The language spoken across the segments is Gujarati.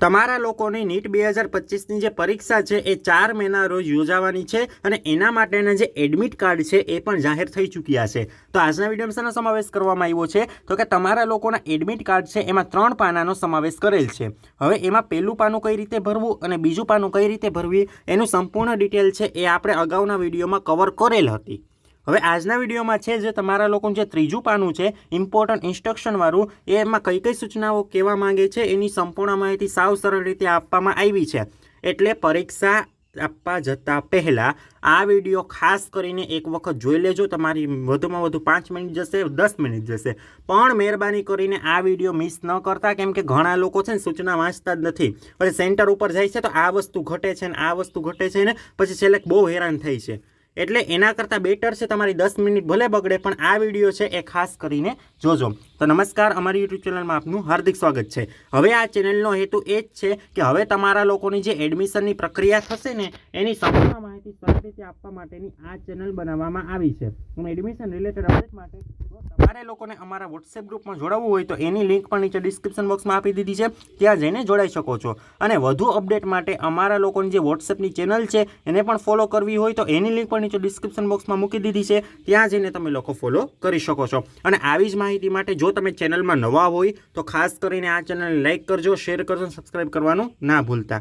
તમારા લોકોની નીટ બે હજાર પચીસની જે પરીક્ષા છે એ ચાર મહિના રોજ યોજાવાની છે અને એના માટેના જે એડમિટ કાર્ડ છે એ પણ જાહેર થઈ ચૂક્યા છે. તો આજના વિડીયોમાં શાનો સમાવેશ કરવામાં આવ્યો છે? તો કે તમારા લોકોના એડમિટ કાર્ડ છે એમાં ત્રણ પાનાનો સમાવેશ કરેલ છે. હવે એમાં પહેલું પાનું કઈ રીતે ભરવું અને બીજું પાનું કઈ રીતે ભરવી એનું સંપૂર્ણ ડિટેલ છે એ આપણે અગાઉના વિડીયોમાં કવર કરેલ હતી. હવે આજના વિડીયોમાં છે જે તમારા લોકોનું જે ત્રીજું પાનું છે ઇમ્પોર્ટન્ટ ઇન્સ્ટ્રક્શનવાળું એમાં કઈ કઈ સૂચનાઓ કહેવા માંગે છે, એની સંપૂર્ણ માહિતી સાવ સરળ રીતે આપવામાં આવી છે. એટલે પરીક્ષા આપવા જતાં પહેલાં આ વીડિયો ખાસ કરીને એક વખત જોઈ લેજો, તમારી વધુમાં વધુ પાંચ મિનિટ જશે, દસ મિનિટ જશે. પણ મહેરબાની કરીને આ વીડિયો મિસ ન કરતા, કેમ કે ઘણા લોકો છે ને સૂચના વાંચતા જ નથી. પછી સેન્ટર ઉપર જાય છે તો આ વસ્તુ ઘટે છે ને આ વસ્તુ ઘટે છે ને, પછી છેલ્લે બહુ હેરાન થઈ છે. એટલે એના કરતાં બેટર છે તમારી દસ મિનિટ ભલે બગડે, પણ આ વીડિયો છે એ ખાસ કરીને જોજો. તો નમસ્કાર, અમારી યુટ્યુબ ચેનલમાં આપનું હાર્દિક સ્વાગત છે. હવે આ ચેનલનો હેતુ એ જ છે કે હવે તમારા લોકોની જે એડમિશનની પ્રક્રિયા થશે ને, એની સંપૂર્ણ માહિતી સરળ રીતે આપવા માટેની આ ચેનલ બનાવવામાં આવી છે. અને એડમિશન રિલેટેડ અપડેટ માટે તમારે લોકોને અમારા વોટ્સએપ ગ્રુપમાં જોડાવવું હોય તો એની લિંક પણ નીચે ડિસ્ક્રિપ્શન બોક્સમાં આપી દીધી છે. ત્યાં જઈને જોડાઈ શકો છો. અને વધુ અપડેટ માટે અમારા લોકોની જે વોટ્સએપની ચેનલ છે, એને પણ ફોલો કરવી હોય તો એની લિંક પણ નીચે ડિસ્ક્રિપ્શન બોક્સમાં મૂકી દીધી છે. ત્યાં જઈને તમે લોકો ફોલો કરી શકો છો. અને આવી જ માહિતી માટે જો તમે ચેનલમાં નવા હોય તો ખાસ કરીને આ ચેનલને લાઇક કરજો, શેર કરજો સબસ્ક્રાઈબ કરવાનું ના ભૂલતા.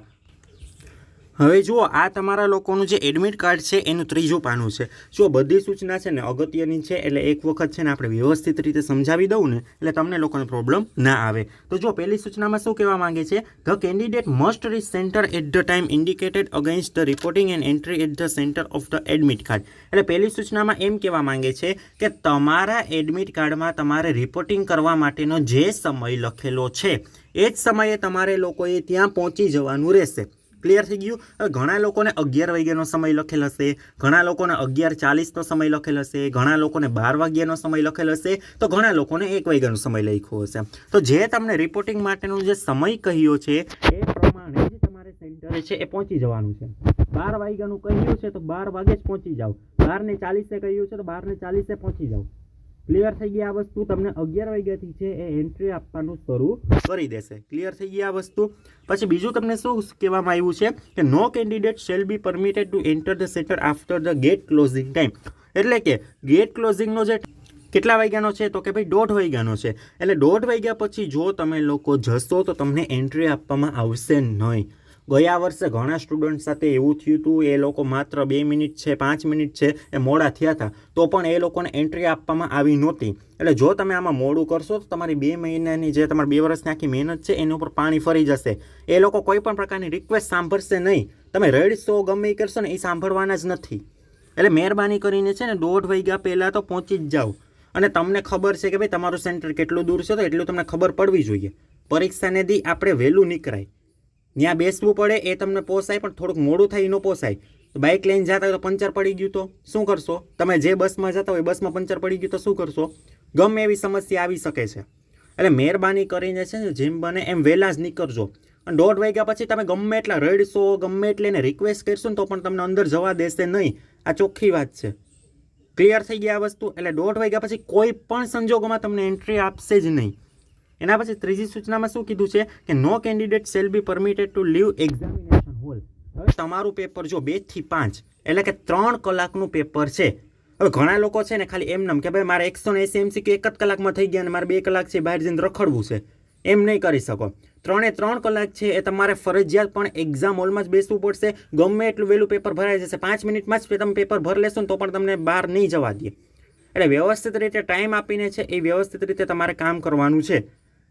હવે જુઓ, આ તમારા લોકોનું જે એડમિટ કાર્ડ છે, એનું ત્રીજું પાનું છે. જો બધી સૂચના છે ને અગત્યની છે, એટલે એક વખત છે ને આપણે વ્યવસ્થિત રીતે સમજાવી દઉં ને, એટલે તમને લોકોને પ્રોબ્લેમ ના આવે. તો જો પહેલી સૂચનામાં શું કહેવા માંગે છે? The candidate must reach centre at the time indicated against the reporting and entry at the centre of the admit card એટલે પહેલી સૂચનામાં એમ કહેવા માંગે છે કે તમારા એડમિટ કાર્ડમાં તમારે રિપોર્ટિંગ કરવા માટેનો જે સમય લખેલો છે, એ જ સમયે તમારે લોકોએ ત્યાં પહોંચી જવાનું રહેશે. ક્લિયર થઈ ગયું? હવે ઘણા લોકોને અગિયાર વાગ્યાનો સમય લખેલ હશે, ઘણા લોકોને અગિયાર ચાલીસનો સમય લખેલ હશે, ઘણા લોકોને બાર વાગ્યાનો સમય લખેલ હશે, તો ઘણા લોકોને એક વાગ્યાનો સમય લખ્યો હશે. તો જે તમને રિપોર્ટિંગ માટેનો જે સમય કહ્યો છે, એ પ્રમાણે જ તમારે સેન્ટરે છે એ પહોંચી જવાનું છે. બાર વાગ્યાનું કહ્યું છે તો બાર વાગે જ પહોંચી જાઓ. બારને ચાલીસે કહ્યું છે તો બારને ચાલીસે પહોંચી જાઓ. ક્લિયર થઈ ગઈ આ વસ્તુ તમને અગિયાર વાગ્યાથી છે એ એન્ટ્રી આપવાનું શરૂ કરી દેશે. ક્લિયર થઈ ગઈ આ વસ્તુ. પછી બીજું તમને શું કહેવામાં આવ્યું છે કે no candidate shall be permitted to enter the centre after the gate closing time એટલે કે ગેટ ક્લોઝિંગનો જે કેટલા વાગ્યાનો છે? તો કે ભાઈ દોઢ વાગ્યાનો છે. એટલે દોઢ વાગ્યા પછી જો તમે લોકો જશો તો તમને એન્ટ્રી આપવામાં આવશે નહીં. ગયા વર્ષે ઘણા સ્ટુડન્ટ સાથે એવું થયું હતું એ લોકો માત્ર બે મિનિટ છે, પાંચ મિનિટ છે, એ મોડા થયા હતા, તો પણ એ લોકોને એન્ટ્રી આપવામાં આવી નહોતી. એટલે જો તમે આમાં મોડું કરશો, તો તમારી બે મહિનાની જે તમારી બે વર્ષની આખી મહેનત છે, એની ઉપર પાણી ફરી જશે. એ લોકો કોઈ પણ પ્રકારની રિક્વેસ્ટ સાંભળશે નહીં. તમે રેડશો, ગમે એ કરશો ને, એ સાંભળવાના જ નથી. એટલે મહેરબાની કરીને છે ને, દોઢ વાગ્યા પહેલાં તો પહોંચી જ જાઓ. અને તમને ખબર છે કે ભાઈ, તમારું સેન્ટર કેટલું દૂર છે, તો એટલું તમને ખબર પડવી જોઈએ. પરીક્ષાને દી આપણે વહેલું નીકળાય. ત્યાં બેસવું પડે, એ તમને પોસાય, પણ થોડુંક મોડું થાય ન પોસાય. તો બાઇક લઈને જતા હોય તો પંચર પડી ગયું તો શું કરશો? તમે જે બસમાં જતા હોય બસમાં પંચર પડી ગયું તો શું કરશો? ગમે એવી સમસ્યા આવી શકે છે. એટલે મહેરબાની કરીને છે ને જેમ બને એમ વહેલા જ નીકળજો. અને દોઢ વાગ્યા પછી તમે ગમે એટલા રડશો, ગમે એટલે એને રિક્વેસ્ટ કરશો ને તો પણ તમને અંદર જવા દેશે નહીં. આ ચોખ્ખી વાત છે. ક્લિયર થઈ ગયા વસ્તુ? એટલે દોઢ વાગ્યા પછી કોઈ પણ સંજોગોમાં તમને એન્ટ્રી આપશે જ નહીં. એના પછી ત્રીજી સૂચનામાં શું કીધું છે કે no candidate shall be permitted to leave examination hall હવે તમારું પેપર જો બેથી પાંચ, એટલે કે ત્રણ કલાકનું પેપર છે. હવે ઘણા લોકો છે ને ખાલી એમ નમ કે ભાઈ મારે એકસો ને એસી એમસીક્યુ એક જ કલાકમાં થઈ ગયા અને મારે બે કલાક છે બહાર જઈને રખડવું છે. એમ નહીં કરી શકો. ત્રણે ત્રણ કલાક છે એ તમારે ફરજિયાત પણ એક્ઝામ હોલમાં જ બેસવું પડશે. ગમે એટલું વહેલું પેપર ભરાઈ જશે. પાંચ મિનિટમાં જ તમે પેપર ભર લેશો ને તો પણ તમને બહાર નહીં જવા દે. એટલે વ્યવસ્થિત રીતે ટાઈમ આપીને છે એ વ્યવસ્થિત રીતે તમારે કામ કરવાનું છે.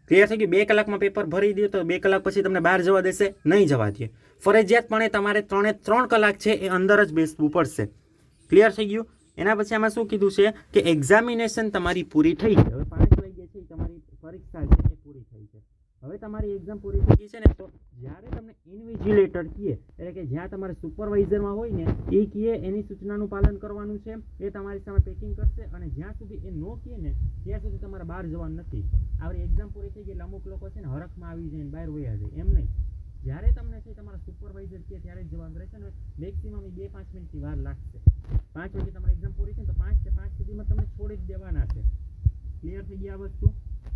ક્લિયર થઈ ગયું? બે કલાકમાં પેપર ભરી દો તો બે કલાક પછી તમને બહાર જવા દેશે. નહીં જવા દે. ફરજિયાતપણે તમારે ત્રણે ત્રણ કલાક છે એ અંદર જ બેસવું પડશે. ક્લિયર થઈ ગયું? એના પછી આમાં શું કીધું છે કે એક્ઝામિનેશન તમારી પૂરી થઈ છે હવે પાંચ વાગ્યા છે, તમારી પરીક્ષા છે એ પૂરી થઈ છે હવે તમારી એક્ઝામ પૂરી થઈ ગઈ છે ને, તો જ્યારે તમને ઇન્વિજિલેટર કહે એટલે કે જ્યાં તમારે સુપરવાઇઝરમાં હોય ને, એ કહે એની સૂચનાનું પાલન કરવાનું છે, એ તમારી સામે પેકિંગ કરશે અને જ્યાં સુધી એ નો કહે ને, ત્યાં સુધી તમારે બહાર જવાનું નથી. આપણી એક્ઝામ પૂરી થઈ ગઈ અમુક લોકો છે ને હરખમાં આવી જાય બહાર વયા જાય, એમ નહીં. જ્યારે તમને છે તમારા સુપરવાઇઝર કહે ત્યારે જ જવાનું રહેશે ને મેક્સિમમ બે પાંચ મિનિટની વાર લાગશે. પાંચ વાગે તમારી એક્ઝામ પૂરી છે તો પાંચ પાંચ સુધીમાં તમને છોડી જ દેવાના છે. ક્લિયર થઈ ગયા વસ્તુ?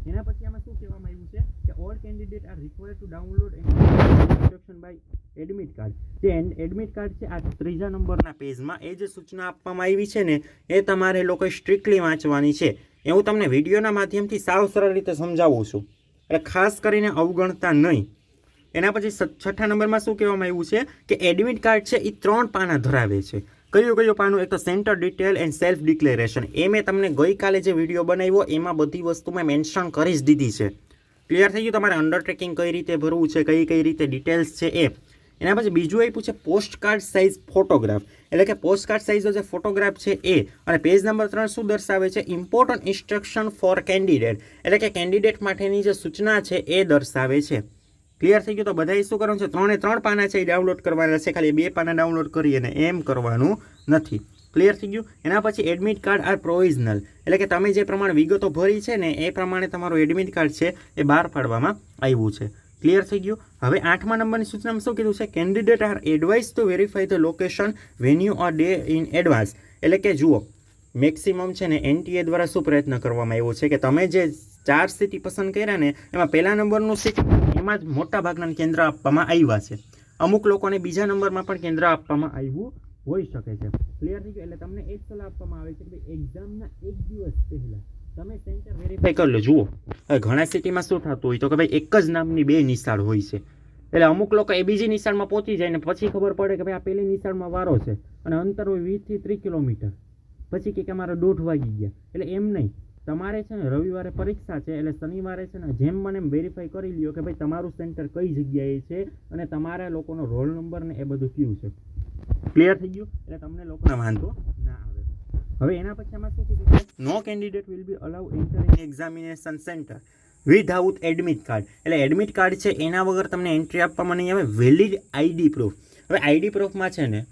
એના પછી આમાં શું કહેવામાં આવ્યું છે કે all candidate are required to download instruction by admit card જે એડમિટ કાર્ડ છે, આ ત્રીજા નંબરના પેજમાં એ જે સૂચના આપવામાં આવી છે ને, એ તમારે લોકોએ સ્ટ્રિક્ટલી વાંચવાની છે. એ હું તમને વિડીયોના માધ્યમથી સાવ સરળ રીતે સમજાવું છું. એટલે ખાસ કરીને અવગણતા નહીં. એના પછી છઠ્ઠા નંબરમાં શું કહેવામાં આવ્યું છે કે એડમિટ કાર્ડ છે એ ત્રણ પાના ધરાવે છે. કયું કયું પાનું એક તો centre detail and self declaration એ મેં તમને ગઈકાલે જે વીડિયો બનાવ્યો, એમાં બધી વસ્તુ મેં મેન્શન કરી જ દીધી છે. ક્લિયર થઈ ગયું તમારે અંડરટેકિંગ કઈ રીતે ભરવું છે, કઈ કઈ રીતે ડિટેલ્સ છે એ. એના પછી બીજું આપ્યું છે પોસ્ટ કાર્ડ સાઇઝ ફોટોગ્રાફ એટલે કે પોસ્ટ કાર્ડ સાઇઝનો જે ફોટોગ્રાફ છે એ. અને પેજ નંબર ત્રણ શું દર્શાવે છે? ઇમ્પોર્ટન્ટ ઇન્સ્ટ્રક્શન ફોર કેન્ડિડેટ એટલે કે કેન્ડિડેટ માટેની જે સૂચના છે એ દર્શાવે છે. ક્લિયર થઈ ગયું તો બધા શું કરવાનું છે? ત્રણે ત્રણ પાના છે એ ડાઉનલોડ કરવાના છે. ખાલી બે પાના ડાઉનલોડ કરી અને એમ કરવાનું નથી. ક્લિયર થઈ ગયું? એના પછી એડમિટ કાર્ડ આર પ્રોવિઝનલ એટલે કે તમે જે પ્રમાણે વિગતો ભરી છે ને એ પ્રમાણે તમારું એડમિટ કાર્ડ છે એ બહાર પાડવામાં આવ્યું છે. ક્લિયર થઈ ગયું? હવે આઠમા નંબરની સૂચનામાં શું કીધું છે? Candidate are advise to verify the location venue or day in advance એટલે કે જુઓ મેક્સિમમ છે ને એનટીએ દ્વારા શું પ્રયત્ન કરવામાં આવ્યો છે? કે તમે જે ચાર સિટી પસંદ કર્યા ને, એમાં પહેલા નંબરનું સિટી એમાં જ મોટા ભાગના કેન્દ્ર આપવામાં આવ્યા છે. અમુક લોકોને બીજા નંબરમાં પણ કેન્દ્ર આપવામાં આવ્યું હોઈ શકે છે. ક્લિયર થઈ ગયું? એટલે તમને એક સલાહ આપવામાં આવે છે કે ભાઈ એક્ઝામના એક દિવસ પહેલાં તમે સેન્ટર વેરીફાઈ કરી લો. જુઓ ઘણા સિટીમાં શું થતું હોય તો કે ભાઈ એક જ નામની બે નિશાળ હોય છે. એટલે અમુક લોકો એ બીજી નિશાળમાં પહોંચી જાય ને પછી ખબર પડે કે ભાઈ આ પહેલી નિશાળમાં વારો છે. અને અંતર હોય વીસથી ત્રીસ કિલોમીટર. પછી કે કે મારા દોઢ વાગી ગયા. એટલે એમ નહીં. તમારે છે ને રવિવારે પરીક્ષા છે એટલે શનિવારે છે ને જેમ મને એમ વેરીફાઈ કરી લ્યો કે ભાઈ તમારું સેન્ટર કઈ જગ્યાએ છે અને તમારા લોકોનો રોલ નંબર ને એ બધું કયું છે. ક્લિયર થઈ ગયું? એટલે તમને લોકોને વાંધો ના આવે. હવે એના પછી આમાં શું કીધું છે? No candidate will be allow entering examination centre without admit card એટલે એડમિટ કાર્ડ છે એના વગર તમને એન્ટ્રી આપવામાં નહીં આવે. વેલિડ આઈડી પ્રૂફ હવે આઈડી પ્રૂફમાં છે ને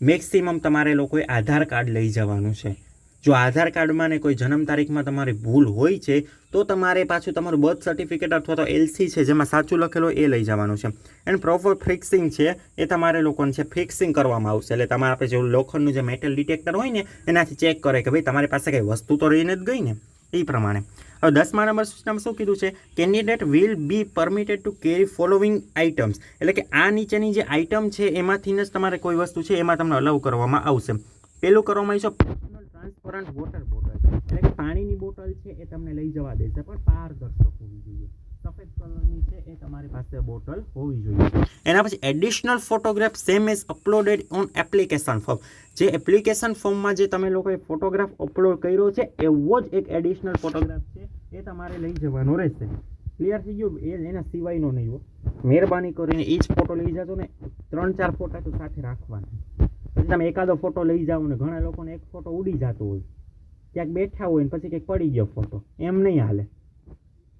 મેક્સિમમ તમારે લોકોએ આધાર કાર્ડ લઈ જવાનું છે. જો આધાર કાર્ડમાં ને કોઈ જન્મ તારીખમાં તમારી ભૂલ હોય છે, તો તમારે પાછું તમારું બર્થ સર્ટિફિકેટ અથવા તો એલસી છે, જેમાં સાચું લખેલું એ લઈ જવાનું છે. એન્ડ પ્રોપર ફિક્સિંગ છે, એ તમારે લોકોને છે ફિક્સિંગ કરવામાં આવશે. એટલે તમારે આપણે જેવું લોખંડનું જે મેટલ ડિટેક્ટર હોય ને, એનાથી ચેક કરે કે ભાઈ તમારી પાસે કંઈ વસ્તુ તો રહીને જ ગઈ ને? એ પ્રમાણે. હવે દસમા નંબર સૂચનામાં શું કીધું છે? Candidate will be permitted to carry following items એટલે કે આ નીચેની જે આઇટમ છે, એમાંથી જ તમારે કોઈ વસ્તુ છે, એમાં તમને અલાઉ કરવામાં આવશે. પેલું કરવામાં આવ્યું છે ટ્રાન્સપરન્ટ વોટર બોટલ એટલે કે પાણીની બોટલ છે એ તમને લઈ જવા દેશે, પણ પારદર્શક હોવી જોઈએ. સફેદ કલરની છે એ તમારી પાસે બોટલ હોવી જોઈએ. એના પછી additional photograph same as uploaded on application form જે એપ્લિકેશન ફોર્મમાં જે તમે લોકોએ ફોટોગ્રાફ અપલોડ કર્યો છે, એવો જ એક એડિશનલ ફોટોગ્રાફ છે એ તમારે લઈ જવાનો રહેશે. ક્લિયર થઈ ગયું? એ એના સિવાયનો નહીં હો. મહેરબાની કરીને એ જ ફોટો લઈ જજો ને. ત્રણ ચાર ફોટા તો સાથે રાખવાના. તમે એકાદો ફોટો લઈ જાઓ ને ઘણા લોકોને એક ફોટો ઉડી જતો હોય. ક્યાંક બેઠા હોય ને પછી કંઈક પડી ગયો ફોટો. એમ નહીં હાલે.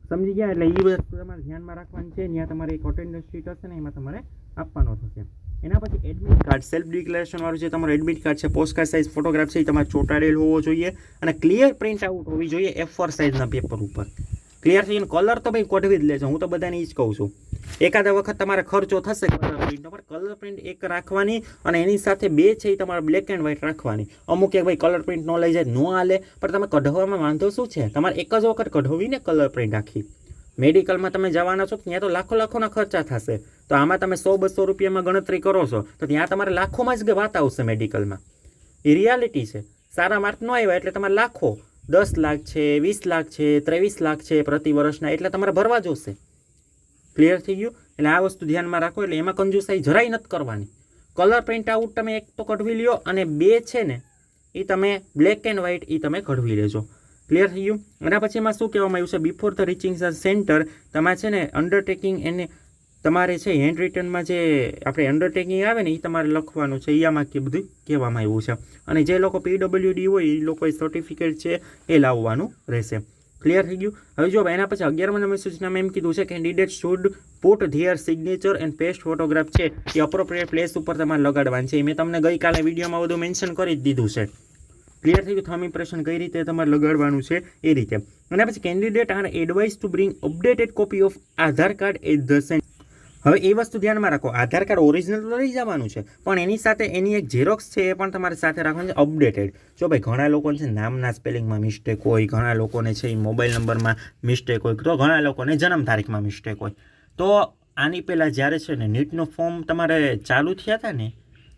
સમજી ગયા? એટલે એ વસ્તુ તમારે ધ્યાનમાં રાખવાની છે ત્યાં તમારે એક અટેન્ડન્સ શીટ હશે ને એમાં તમારે આપવાનો થશે. એના પછી એડમિટ કાર્ડ સેલ્ફ ડિક્લેરેશન વાળું જે તમારું એડમિટ કાર્ડ છે પોસ્ટ કાર્ડ સાઇઝ ફોટોગ્રાફ છે, એ તમારે ચોંટાડેલ હોવો જોઈએ અને ક્લિયર પ્રિન્ટ આઉટ હોવી જોઈએ એફ ફોર સાઇઝના પેપર ઉપર. ક્લિયર થઈ કલર તો ભાઈ કઢવી જ લેજો. હું તો બધાને એ જ કહું છું. એકાદા વખત તમારે ખર્ચો થશે પ્રિન્ટનો પણ કલર પ્રિન્ટ એક રાખવાની અને એની સાથે બે છે એ તમારે બ્લેક એન્ડ વ્હાઇટ રાખવાની. અમુક એક ભાઈ કલર પ્રિન્ટ ન લઈ જાય, ન હાલે, પણ તમે કઢવામાં વાંધો શું છે? તમારે એક જ વખત કઢાવીને કલર પ્રિન્ટ રાખી. મેડિકલમાં તમે જવાના છો ત્યાં તો લાખો લાખોના ખર્ચા થશે. તો આમાં તમે સો બસો રૂપિયામાં ગણતરી કરો છો, તો ત્યાં તમારે લાખોમાં જ વાત આવશે મેડિકલમાં એ રિયાલિટી છે. સારા માર્ક ન આવ્યા એટલે તમારે લાખો, દસ લાખ છે, વીસ લાખ છે, ત્રેવીસ લાખ છે પ્રતિ વર્ષના, એટલે તમારે ભરવા જોશે. ક્લિયર થઈ ગયું? એટલે આ વસ્તુ ધ્યાનમાં રાખો, એટલે એમાં કંજુસાઈ જરાય નથી કરવાની. કલર પ્રિન્ટ આઉટ તમે એક તો કઢવી લ્યો અને બે છે ને એ તમે બ્લેક એન્ડ વ્હાઇટ એ તમે કઢવી લેજો. ક્લિયર થઈ ગયું? એના પછી એમાં શું કહેવામાં આવ્યું છે? Before the reaching the centre તમારે છે ને અંડરટેકિંગ એને, તમારે છે હેન્ડ રિટર્નમાં જે આપણે અંડરટેકિંગ આવે ને એ તમારે લખવાનું છે. એ આમાં કે બધું કહેવામાં આવ્યું છે. અને જે લોકો પીડબ્લ્યુડી હોય એ લોકોએ સર્ટિફિકેટ છે, એ લાવવાનું રહેશે. ક્લિયર થઈ ગયું? હવે જો એના પછી અગિયારમાં નંબર સૂચનામાં એમ કીધું છે candidate should put their signature and paste photograph છે. એ અપ્રોપ્રિએટ પ્લેસ ઉપર તમારે લગાડવાનું છે. મેં તમને ગઈકાલે વિડીયોમાં બધું મેન્શન કરી જ દીધું છે. ક્લિયર થઈ ગયું? થમ ઇમ્પ્રેશન કઈ રીતે તમારે લગાડવાનું છે? એ રીતે. અને પછી candidate are advise to bring updated copy of Aadhaar card at the centre હવે એ વસ્તુ ધ્યાનમાં રાખો. આધાર કાર્ડ ઓરિજિનલ તો લઈ જવાનું છે, પણ એની સાથે એની એક ઝેરોક્સ છે એ પણ તમારે સાથે રાખવાની છે, અપડેટેડ. જો ભાઈ ઘણા લોકોને છે નામના સ્પેલિંગમાં મિસ્ટેક હોય, ઘણા લોકોને છે એ મોબાઈલ નંબરમાં મિસ્ટેક હોય, તો ઘણા લોકોને જન્મ તારીખમાં મિસ્ટેક હોય. તો આની પહેલાં જ્યારે છે ને નીટનું ફોર્મ તમારે ચાલુ થયા હતા ને,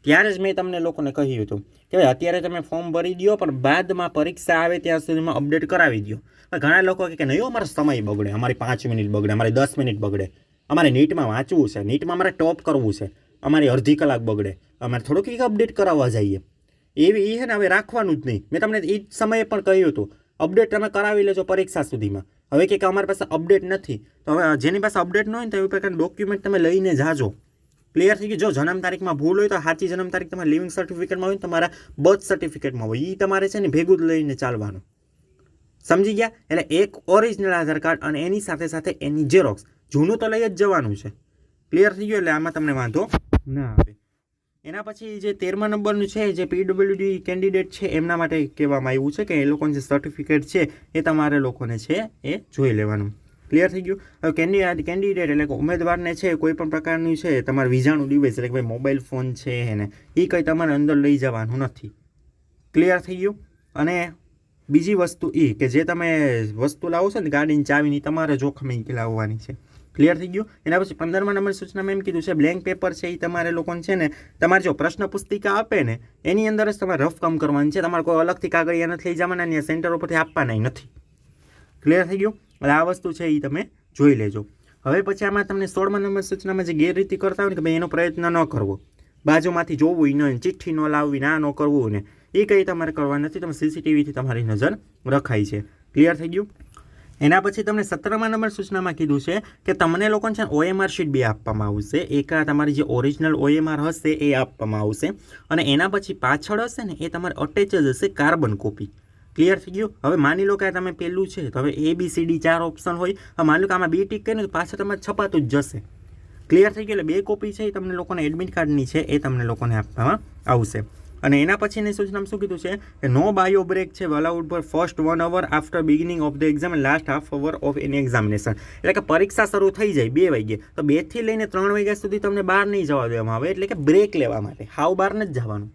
ત્યારે જ મેં તમને લોકોને કહ્યું હતું કે ભાઈ અત્યારે તમે ફોર્મ ભરી દો પણ બાદમાં પરીક્ષા આવે ત્યાં સુધીમાં અપડેટ કરાવી દો ઘણા લોકો કે નહીં, અમારો સમય બગડે, અમારી પાંચ મિનિટ બગડે, અમારી દસ મિનિટ બગડે. અમારે નીટમાં વાંચવું છે. નીટમાં અમારે ટોપ કરવું છે. અમારી અડધી કલાક બગડે. અમારે થોડુંક એક અપડેટ કરાવવા જઈએ. એવી એ છે ને હવે રાખવાનું જ નહીં. મેં તમને એ જ સમયે પણ કહ્યું હતું. અપડેટ તમે કરાવી લેજો પરીક્ષા સુધીમાં. હવે કે અમારી પાસે અપડેટ નથી. તો હવે જેની પાસે અપડેટ ન હોય ને તો એવી પ્રકારના ડોક્યુમેન્ટ તમે લઈને જાજો. ક્લિયર થઈ ગયું? જો જન્મ તારીખમાં ભૂલ હોય તો સાચી જન્મ તારીખ તમારા લિવિંગ સર્ટિફિકેટમાં હોય તમારા બર્થ સર્ટિફિકેટમાં હોય. એ તમારે છે ને ભેગું જ લઈને ચાલવાનું. સમજી ગયા? એટલે એક ઓરિજિનલ આધાર કાર્ડ અને એની સાથે સાથે એની ઝેરોક્સ જૂનું તો લઈ જ જવાનું છે. ક્લિયર થઈ ગયું એટલે આમાં તમને વાંધો ના આવે. એના પછી જે તેરમા નંબરનું છે, જે પીડબ્લ્યુડી કેન્ડિડેટ છે, એમના માટે કહેવામાં આવ્યું છે કે એ લોકોનું જે સર્ટિફિકેટ છે, એ તમારે લોકોને છે, એ જોઈ લેવાનું. ક્લિયર થઈ ગયું? હવે કેન્ડિડેટ કેન્ડિડેટ એટલે કે ઉમેદવારને છે, કોઈ પણ પ્રકારનું છે, તમારે વિઝાનું ડિવાઇસ એટલે કે ભાઈ મોબાઈલ ફોન છે એને એ કંઈ તમારે અંદર લઈ જવાનું નથી. ક્લિયર થઈ ગયું? અને બીજી વસ્તુ એ કે જે તમે વસ્તુ લાવો છો ને ગાડીની ચાવીની, તમારે જોખમે લાવવાની છે. ક્લિયર થઈ ગયું? એના પછી પંદરમા નંબર સૂચનામાં એમ કીધું છે બ્લેન્ક પેપર છે એ તમારે લોકોને છે ને, તમારે જો પ્રશ્ન પુસ્તિકા આપે ને, એની અંદર જ તમારે રફ કામ કરવાનું છે. તમારે કોઈ અલગથી કાગળિયા નથી લઈ જવાના અને સેન્ટર ઉપરથી આપવાના નથી. ક્લિયર થઈ ગયું? એટલે આ વસ્તુ છે એ તમે જોઈ લેજો. હવે પછી આમાં તમને સોળમા નંબર સૂચનામાં જે ગેરરીતિ કરતા હોય ને કે ભાઈ એનો પ્રયત્ન ન કરવો. બાજુમાંથી જોવું ન ચિઠ્ઠી ન લાવવી ના ન કરવું ને એ કંઈ તમારે કરવા નથી. તમે સીસીટીવીથી તમારી નજર રખાય છે. ક્લિયર થઈ ગયું? એના પછી તમને સત્તરમા નંબર સૂચનામાં કીધું છે કે તમને લોકોને છે ઓએમઆર શીટ બે આપવામાં આવશે. એક તમારી જે ઓરિજિનલ ઓએમઆર હશે એ આપવામાં આવશે અને એના પછી પાછળ હશે ને એ તમારે અટેચ જ હશે કાર્બન કોપી ક્લિયર થઈ ગયું? હવે માની લો કે તમે પહેલું છે, તો હવે એ બી સી ડી ચાર ઓપ્શન હોય. હવે માની લો કે આમાં બી ટીક કરીને પાછળ તમારે છપાતું જ જશે. ક્લિયર થઈ ગયું? એટલે બે કોપી છે એ તમને લોકોને એડમિટ કાર્ડની છે, એ તમને લોકોને આપવામાં આવશે. અને એના પછીની સૂચનામાં શું કીધું છે કે નો બાયો બ્રેક છે allowed per first one hour after beginning of the exam last half hour of any examination એટલે કે પરીક્ષા શરૂ થઈ જાય, બે વાગ્યે. તો બેથી લઈને ત્રણ વાગ્યા સુધી તમને બહાર નહીં જવા દેવામાં આવે, એટલે કે બ્રેક લેવા માટે. હાવ બહાર જ જવાનું.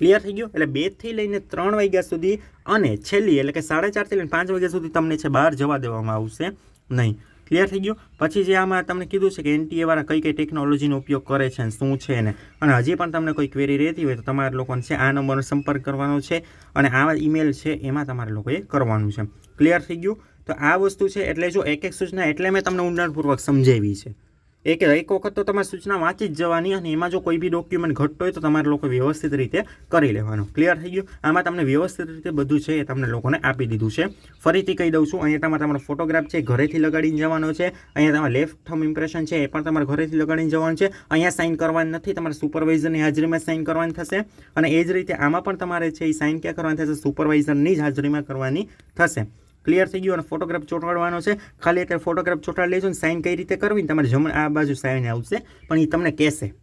ક્લિયર થઈ ગયું? એટલે બેથી લઈને ત્રણ વાગ્યા સુધી અને છેલ્લી, એટલે કે સાડા ચારથી લઈને પાંચ વાગ્યા સુધી તમને છે બહાર જવા દેવામાં આવશે નહીં. ક્લિયર થઈ ગયું? પછી જે આમાં તમને કીધું છે કે એનટીએવાળા કઈ કઈ ટેકનોલોજીનો ઉપયોગ કરે છે અને શું છે ને? અને હજી પણ તમને કોઈ ક્વેરી રહેતી હોય તો તમારે લોકોને છે આ નંબરનો સંપર્ક કરવાનો છે અને આવા ઈમેલ છે એમાં તમારે લોકોએ કરવાનું છે. ક્લિયર થઈ ગયું? તો આ વસ્તુ છે એટલે જો એક એક સૂચના એટલે મેં તમને ઊંડાણપૂર્વક સમજાવી છે. એક એક વખત તો તમારે સૂચના વાંચી જ જવાની અને એમાં જો કોઈ બી ડોક્યુમેન્ટ ઘટતો હોય તો તમારે લોકો વ્યવસ્થિત રીતે કરી લેવાનું. ક્લિયર થઈ ગયું? આમાં તમને વ્યવસ્થિત રીતે બધું છે એ તમને લોકોને આપી દીધું છે. ફરીથી કહી દઉં છું, અહીંયા તમારે તમારો ફોટોગ્રાફ છે ઘરેથી લગાડીને જવાનો છે. અહીંયા તમારે લેફ્ટ થમ ઇમ્પ્રેશન છે એ પણ તમારે ઘરેથી લગાડીને જવાનું છે. અહીંયા સાઇન કરવાની નથી, તમારે સુપરવાઇઝરની હાજરીમાં સાઇન કરવાની થશે. અને એ જ રીતે આમાં પણ તમારે છે એ સાઇન ક્યાં કરવાની થશે? સુપરવાઇઝરની જ હાજરીમાં કરવાની થશે. ક્લિયર થઈ ગયું અને ફોટોગ્રાફ ચોંટાડવાનો છે. ખાલી અત્યારે ફોટોગ્રાફ ચોંટાડી લેજો ને સાઇન કઈ રીતે કરવી તમારે જમણ આ બાજુ સાઇન આવશે. પણ એ તમને કહેશે.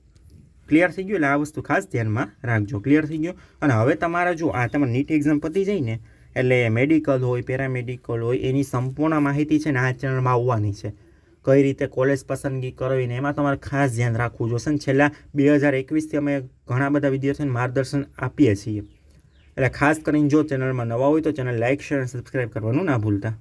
ક્લિયર થઈ ગયું? એટલે આ વસ્તુ ખાસ ધ્યાનમાં રાખજો. ક્લિયર થઈ ગયું? અને હવે તમારા જો આ તમારે નીટ એક્ઝામ પતી જાય ને, એટલે મેડિકલ હોય પેરામેડિકલ હોય, એની સંપૂર્ણ માહિતી છે ને આ ચેનલમાં આવવાની છે. કઈ રીતે કોલેજ પસંદગી કરવી ને એમાં તમારે ખાસ ધ્યાન રાખવું જોશે. ને છેલ્લા બે હજાર એકવીસથી અમે ઘણા બધા વિદ્યાર્થીઓને માર્ગદર્શન આપીએ છીએ. એટલે ખાસ કરીને જો ચેનલમાં નવા હોય તો ચેનલ લાઇક શેર અને સબસ્ક્રાઈબ કરવાનું ના ભૂલતા.